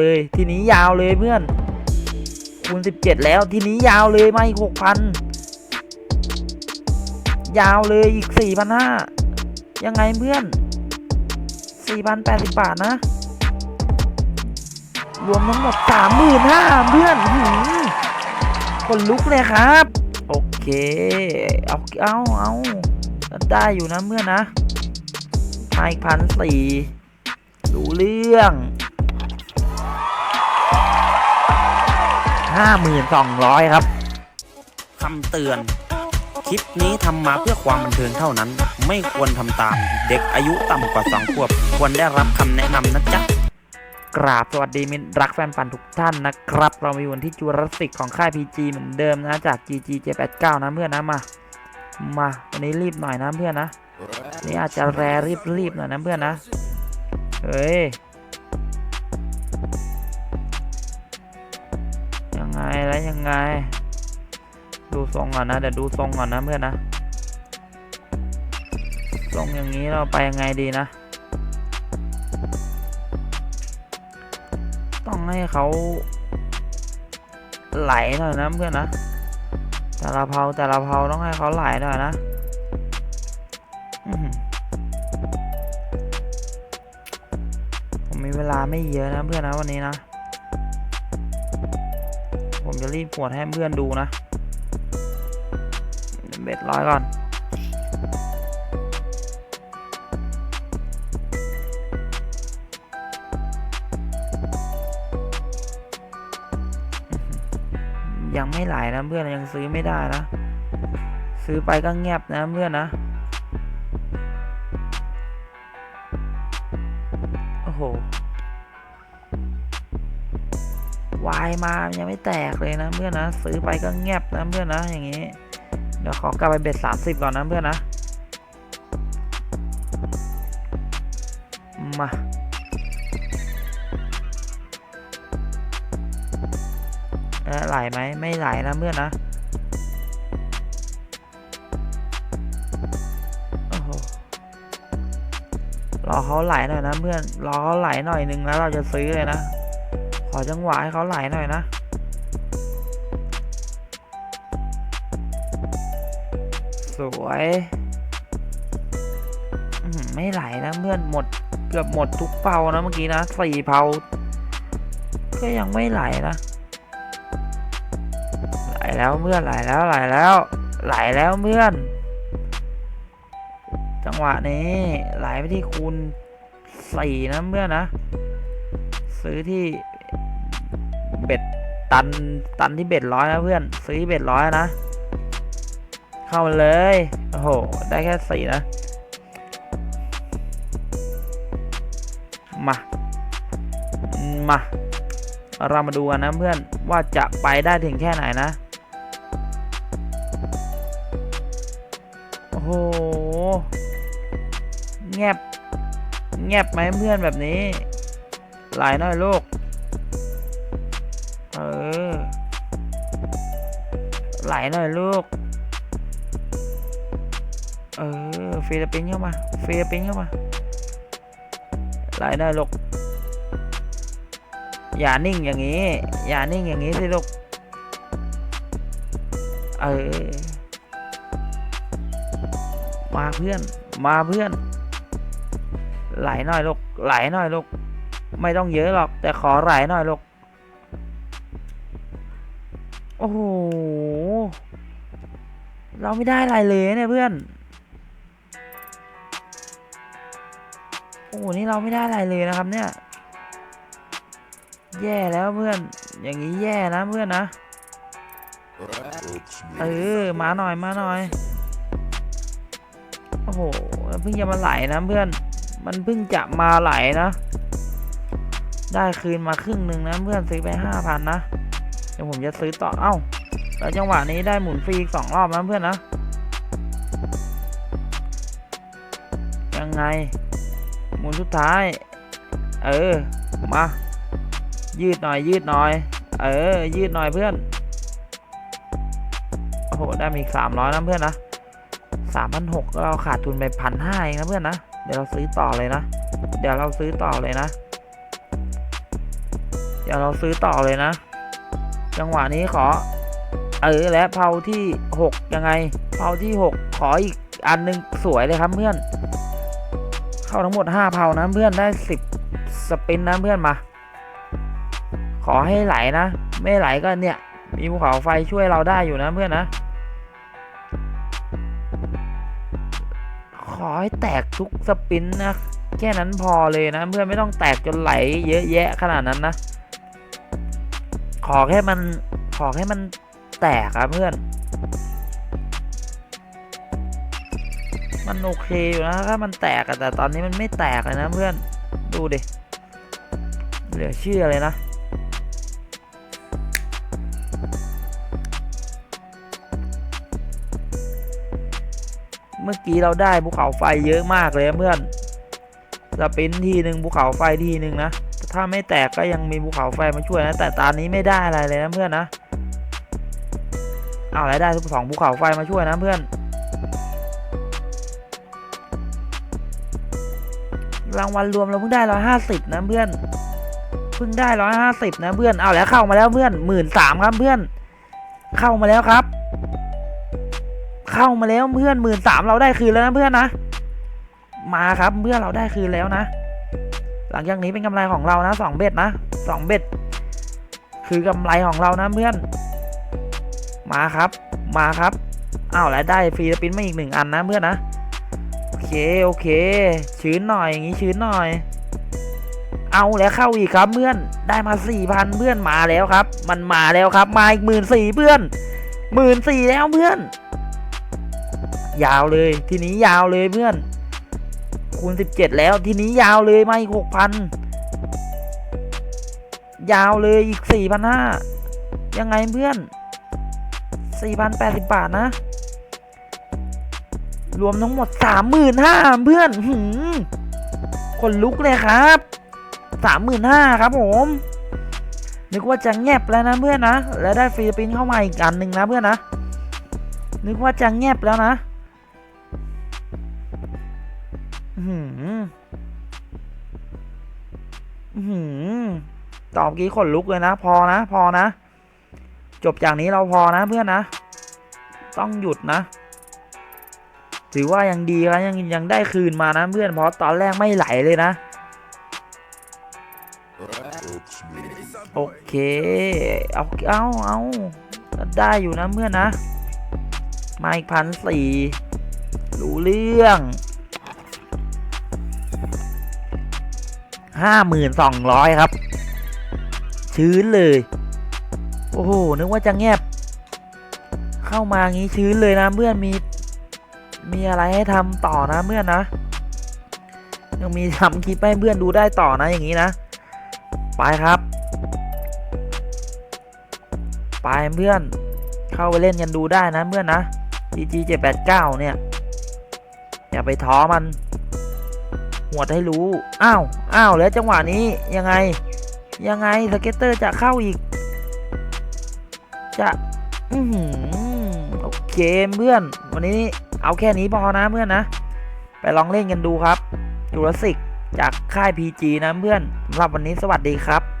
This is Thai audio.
เลยทีนี้ยาวเลยเพื่อนคูณ17 แล้วทีนี้ยาวเลยมาอีก6,000 ยาวเลยอีก 4,500 ยังไงเพื่อน 4,080 บาทนะ รวมทั้งหมด 35,000 เพื่อนหืคนลุกเลยครับ โอเค เอาเอาเอาได้อยู่นะเพื่อนนะมาอีกพันสี่รู้เรื่อง ห้าหมื่นสองร้อยครับ คำเตือน คลิปนี้ทำมาเพื่อความบันเทิงเท่านั้น ไม่ควรทำตาม เด็กอายุต่ำกว่าสองขวบ ควรได้รับคำแนะนำนะจ๊ะ กราบสวัสดีมิตรรักแฟนฟันทุกท่านนะครับ เรามาอยู่กันที่จูราสสิกของค่าย PG เหมือนเดิมนะจาก GG 789 นะเพื่อนนะมา มาวันนี้รีบหน่อยนะเพื่อนนะนี่อาจจะแรรีบรีบหน่อยนะเพื่อนนะ เฮ้ย ยังไงแล้วยังไง ดูทรงก่อนนะเดี๋ยวดูทรงก่อนนะเพื่อนนะทรงอย่างนี้เราไปยังไงดีนะ ต้องให้เขาไหลหน่อยนะเพื่อนนะแต่ละเพาแต่ละเพาต้องให้เขาไหลหน่อยนะผมมีเวลาไม่เยอะนะเพื่อนนะวันนี้นะ ผมจะรีบปวดให้เพื่อนดูนะเบ็ดร้อยก่อน ยังไม่ไหลนะเพื่อนยังซื้อไม่ได้นะ ซื้อไปก็เงียบนะเพื่อนนะ โอ้โห วายมายังไม่แตกเลยนะเพื่อนนะ ซื้อไปก็เงียบนะเพื่อนนะอย่างนี้ เดี๋ยวขอกลับไปเบ็ดสามสิบก่อนนะเพื่อนนะ มาเออไหลไหมไม่ไหลนะเพื่อนนะโอ้โหรอเขาไหลหน่อยนะเพื่อนรอเขาไหลหน่อยหนึ่งแล้วเราจะซื้อเลยนะ อจังหวะให้เขาไหลหน่อยนะ สวยไม่ไหลนะเพื่อนหมดเกือบหมดทุกเผานะเมื่อกี้นะสี่เผาก็ยังไม่ไหลนะ ไหลแล้วเพื่อนไหลแล้วไหลแล้ว ไหลแล้วเพื่อน จังหวะนี้ไหลไปที่คูณสี่นะเพื่อนนะ ซื้อที่ ตันตันที่เบ็ดร้อยนะเพื่อน ซื้อเบ็ดร้อยนะ เข้ามาเลย โอ้โห ได้แค่สี่นะ มา มา เรามาดูกันนะเพื่อนว่าจะไปได้ถึงแค่ไหนนะ โอ้โหแงบแงบไหมเพื่อนแบบนี้ หลหน่อยลูก ไหลหน่อยลูก เออฟิลิปปินส์เข้ามาฟิลิปปินส์เข้ามา ไหลหน่อยลูก อย่านิ่งอย่างนี้ อย่านิ่งอย่างนี้สิลูก เออ มาเพื่อน มาเพื่อน ไหลหน่อยลูก ไหลหน่อยลูก ไม่ต้องเยอะหรอก แต่ขอไหลหน่อยลูก โอ้โห เราไม่ได้อะไรเลยเนี่ยเพื่อน โอ้โห นี่เราไม่ได้อะไรเลยนะครับเนี่ย แย่แล้วเพื่อน อย่างนี้แย่นะเพื่อนนะ เออ มาหน่อย มาหน่อย โอ้โห เพิ่งจะมาไหลนะเพื่อน มันเพิ่งจะมาไหลนะ ได้คืนมาครึ่งหนึ่งนะเพื่อนซื้อไปห้าพันนะ เดี๋ยวผมจะซื้อต่อ เอ้า แล้วจังหวะนี้ได้หมุนฟรีสองรอบนะเพื่อนนะ ยังไง หมุนสุดท้าย เออ มา ยืดหน่อยยืดหน่อย เออ ยืดหน่อยเพื่อน โอ้โห ได้มาอีกสามร้อยนะเพื่อนนะสามพันหกเราขาดทุนไปพันห้าเองนะเพื่อนนะ เดี๋ยวเราซื้อต่อเลยนะ เดี๋ยวเราซื้อต่อเลยนะ เดี๋ยวเราซื้อต่อเลยนะ จังหวะนี้ขอ เออและเผาที่หกยังไงเผาที่หกขออีกอันหนึงสวยเลยครับเพื่อน เข้าทั้งหมดห้าเผานะเพื่อนได้สิบสปินนะเพื่อนมา ขอให้ไหลนะ ไม่ไหลก็เนี่ย มีภูเขาไฟช่วยเราได้อยู่นะเพื่อนนะ ขอให้แตกทุกสปินนะ แค่นั้นพอเลยนะเพื่อนไม่ต้องแตกจนไหลเยอะแยะขนาดนั้นนะ ขอแค่มันขอแค่มันแตกอะเพื่อน มันโอเคอยู่นะถ้ามันแตกอะแต่ตอนนี้มันไม่แตกเลยนะเพื่อน ดูดิ เหลือเชื่อเลยนะ เมื่อกี้เราได้ภูเขาไฟเยอะมากเลยเพื่อนสปินทีหนึ่งภูเขาไฟทีหนึ่งนะ ถ้าไม่แตกก็ยังมีภูเขาไฟมาช่วยนะ แต่ตอนนี้ไม่ได้อะไรเลยนะเพื่อนนะ เอาแล้วได้สองภูเขาไฟมาช่วยนะเพื่อน รางวัลรวมเราเพิ่งได้ร้อยห้าสิบนะเพื่อนเพิ่งได้ร้อยห้าสิบนะเพื่อน เอาแล้วเข้ามาแล้วเพื่อนหมื่นสามครับเพื่อน เข้ามาแล้วครับ เข้ามาแล้วเพื่อนหมื่นสามเราได้คืนแล้วนะเพื่อนนะ มาครับเพื่อนเราได้คืนแล้วนะ ลังจากนี้เป็นกำไรของเรานะสองเบ็ดนะสองเบ็ดคือกำไรของเรานะเพื่อน มาครับ มาครับอ้าวแล้วได้ฟรีสปินมาอีกหนึ่งอันนะเพื่อนนะโอเคโอเค ชื้นหน่อยอย่างนี้ชื้นหน่อย เอาแล้วเข้าอีกครับเพื่อนได้มาสี่พันเพื่อนมาแล้วครับ มันมาแล้วครับ มาอีกหมื่นสี่เพื่อนหมื่นสี่แล้วเพื่อน ยาวเลยทีนี้ยาวเลยเพื่อน คูณสิบเจ็ดแล้วทีนี้ยาวเลยมาอีกหกพันยาวเลยอีกสี่พันห้ายังไงเพื่อนสี่พันแปดสิบบาทนะ รวมทั้งหมดสามหมื่นห้าเพื่อนหืมคนลุกเลยครับสามหมื่นห้าครับผมนึกว่าจะแงบแล้วนะเพื่อนนะ แล้วได้ฟรีสปินเข้ามาอีกอันหนึ่งนะเพื่อนนะ นึกว่าจะแงบแล้วนะ หืออื้อหือตอบกี้ขนลุกเลยนะ พอนะ พอนะ จบจากนี้เราพอนะเพื่อนนะ ต้องหยุดนะ ถือว่ายังดีครับยังยังได้คืนมานะเพื่อนเพราะตอนแรกไม่ไหลเลยนะ โอเค เอาเอาเอาได้อยู่นะเพื่อนนะ มาอีกพันสี่รู้เรื่อง ห้าหมื่นสองร้อยครับ ชื้นเลย โอ้โห นึกว่าจะแงบ เข้ามางี้ชื้นเลยนะเพื่อนมี มีอะไรให้ทำต่อนะเพื่อนนะ ยังมีทำคลิปให้เพื่อนดูได้ต่อนะอย่างนี้นะ ไปครับ ไปเพื่อน เข้าไปเล่นกันดูได้นะเพื่อนนะ GG 789เนี่ย อย่าไปท้อมัน หัวดให้รู้ อ้าว อ้าว แล้วจังหวะนี้ยังไง ยังไงสเก็ตเตอร์จะเข้าอีก จะอือหือโอเคเพื่อน วันนี้เอาแค่นี้พอนะเพื่อนนะ ไปลองเล่นกันดูครับจูราสิกจากค่าย PG นะเพื่อนสำหรับวันนี้สวัสดีครับ